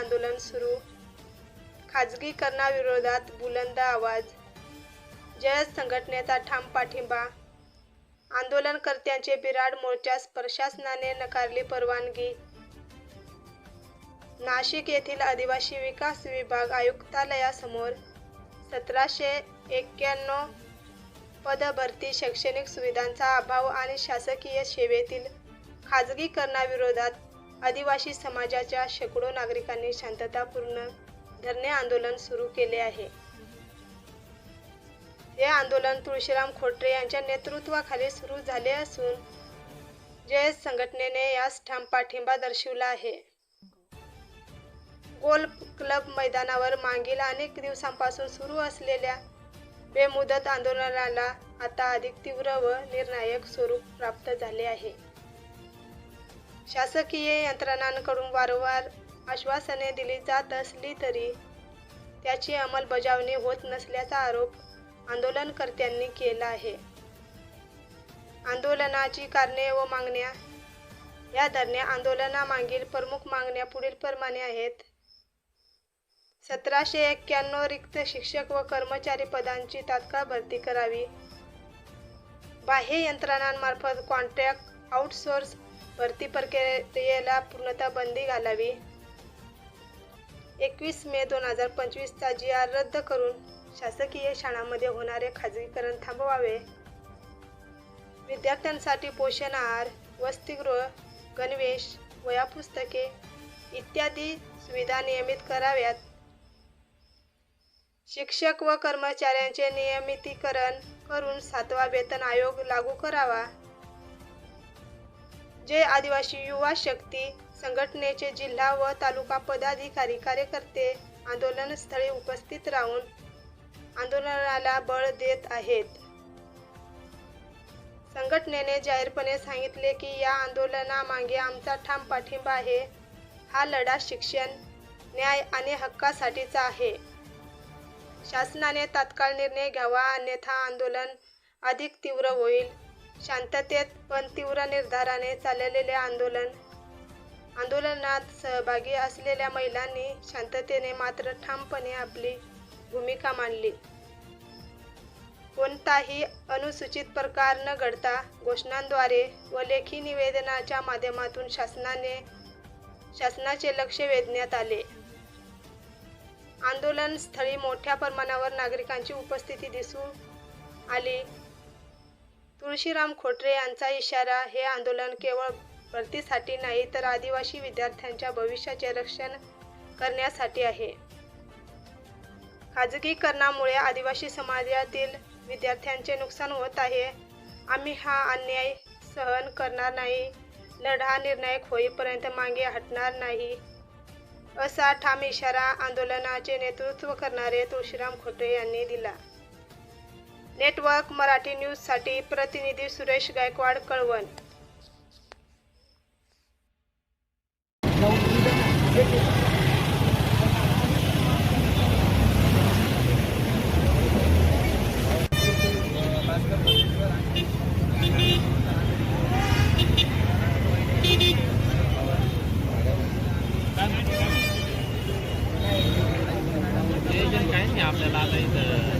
आंदोलन सुरू. खाजगीकरणाविरोधात बुलंद आवाज. जयत संघटनेचा ठाम पाठिंबा. आंदोलनकर्त्यांचे बिराड मोर्चास प्रशासनाने नकारली परवानगी. नाशिक येथील आदिवासी विकास विभाग आयुक्तालयासमोर सतराशे एक्क्याण्णव पदभरती शैक्षणिक सुविधांचा अभाव आणि शासकीय सेवेतील खाजगीकरणाविरोधात आदिवासी समाजाच्या शेकडो नागरिकांनी शांततापूर्ण धरणे आंदोलन सुरू केले आहे. हे आंदोलन तुळशीराम खोटरे यांच्या नेतृत्वाखाली सुरू झाले असून जयस संघटनेने यास ठाम पाठिंबा दर्शवला आहे. गोल्फ क्लब मैदानावर मागील अनेक दिवसांपासून सुरू असलेल्या बेमुदत आंदोलनाला आता अधिक तीव्र व निर्णायक स्वरूप प्राप्त झाले आहे. शासकीय यंत्रणांकडून वारंवार आश्वासने दिली जात असली तरी त्याची अंमलबजावणी होत नसल्याचा आरोप आंदोलनकर्त्यांनी केला आहे. आंदोलनाची कारणे व मागण्या या धरण्या आंदोलनामागील प्रमुख मागण्या पुढीलप्रमाणे आहेत. सतराशे एक्क्याण्णव रिक्त शिक्षक व कर्मचारी पदांची तात्काळ भरती करावी. बाह्य यंत्रणांमार्फत कॉन्ट्रॅक्ट आउटसोर्स भरती प्रक्रियेला पूर्णतः बंदी घालावी. एकवीस मे दोन हजार पंचवीसचा जी आर रद्द करून शासकीय शाळांमध्ये होणारे खाजगीकरण थांबवावे. विद्यार्थ्यांसाठी पोषण आहार वसतिगृह गणवेश वया पुस्तके इत्यादी सुविधा नियमित कराव्यात. शिक्षक व कर्मचाऱ्यांचे नियमितीकरण करून सातवा वेतन आयोग लागू करावा. जे आदिवासी युवा शक्ती संघटनेचे जिल्हा व तालुका पदाधिकारी कार्यकर्ते आंदोलनस्थळी उपस्थित राहून आंदोलनाला बळ देत आहेत. संघटनेने जाहीरपणे सांगितले की या आंदोलनामागे आमचा ठाम पाठिंबा आहे. हा लढा शिक्षण न्याय आणि हक्कासाठीचा आहे. शासनाने तात्काळ निर्णय घ्यावा अन्यथा आंदोलन अधिक तीव्र होईल. शांततेत पण तीव्र निर्धाराने चाललेले आंदोलन. आंदोलनात सहभागी असलेल्या महिलांनी शांततेने मात्र ठामपणे आपली भूमिका मांडली. कोणताही अनुसूचित प्रकार न घडता घोषणांद्वारे व लेखी निवेदनाच्या माध्यमातून शासनाने शासनाचे लक्ष वेधण्यात आले. आंदोलन स्थळी मोठ्या प्रमाणावर नागरिकांची उपस्थिती दिसून आली. तुळशीराम खोटरे यांचा इशारा हे आंदोलन केवळ भरतीसाठी नाही तर आदिवासी विद्यार्थ्यांच्या भविष्याचे रक्षण करण्यासाठी आहे. खाजगीकरणामुळे आदिवासी समाजातील विद्यार्थ्यांचे नुकसान होत आहे. आम्ही हा अन्याय सहन करणार नाही. लढा निर्णायक होईपर्यंत मागे हटणार नाही. असा ठाम इशारा आंदोलनाचे नेतृत्व करणारे तुळशीराम खोटे यांनी दिला. नेटवर्क मराठी न्यूजसाठी प्रतिनिधी सुरेश गायकवाड कळवण. आपल्याला आता इथं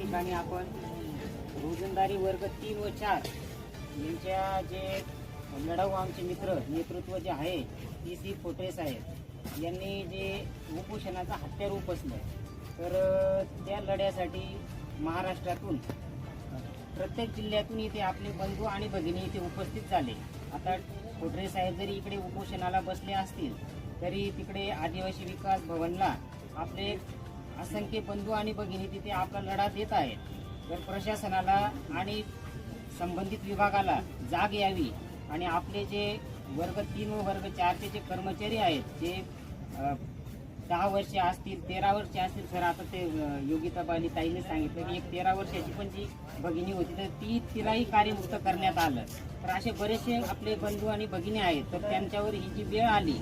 ठिकाणी आपण रोजंदारी वर्ग तीन व चार यांच्या जे लढाऊ आमचे मित्र नेतृत्व जे आहे ती सी फोटेस आहेत यांनी जे उपोषणाचा हत्यार उपसलं तर त्या लढ्यासाठी महाराष्ट्रातून प्रत्येक जिल्ह्यातून इथे आपले बंधू आणि भगिनी इथे उपस्थित झाले. आता कोटरे साहेब जरी इकडे उपोषणाला बसले असतील तरी तिकडे आदिवासी विकास भवनला आपले असंख्य बंधू आणि भगिनी तिथे आपला लढा देत आहेत. तर प्रशासनाला आणि संबंधित विभागाला जाग यावी आणि आपले जे वर्ग तीन व वर्ग चारचे जे कर्मचारी आहेत जे दहा वर्षे असतील तेरा वर्षे असतील सर आता ते योगिता योगिताबाली ताईने सांगितलं की एक तेरा वर्षाची पण जी भगिनी होती तर ती तिलाही कार्यमुक्त करण्यात आलं. तर असे बरेचसे आपले बंधू आणि भगिनी आहेत तर त्यांच्यावर ही जी वेळ आली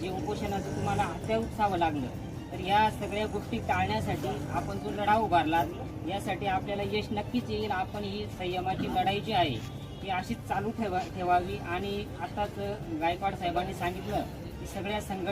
जे उपोषणाचं तुम्हाला हत्या उपसावं लागलं तर या सगळ्या गोष्टी टाळण्यासाठी आपण जो लढा उभारला यासाठी आपल्याला यश नक्कीच येईल. आपण ही संयमाची लढाई जी आहे ती अशीच चालू ठेवा ठेवावी. आणि आताच गायकवाड साहेबांनी सांगितलं की सगळ्या संघटना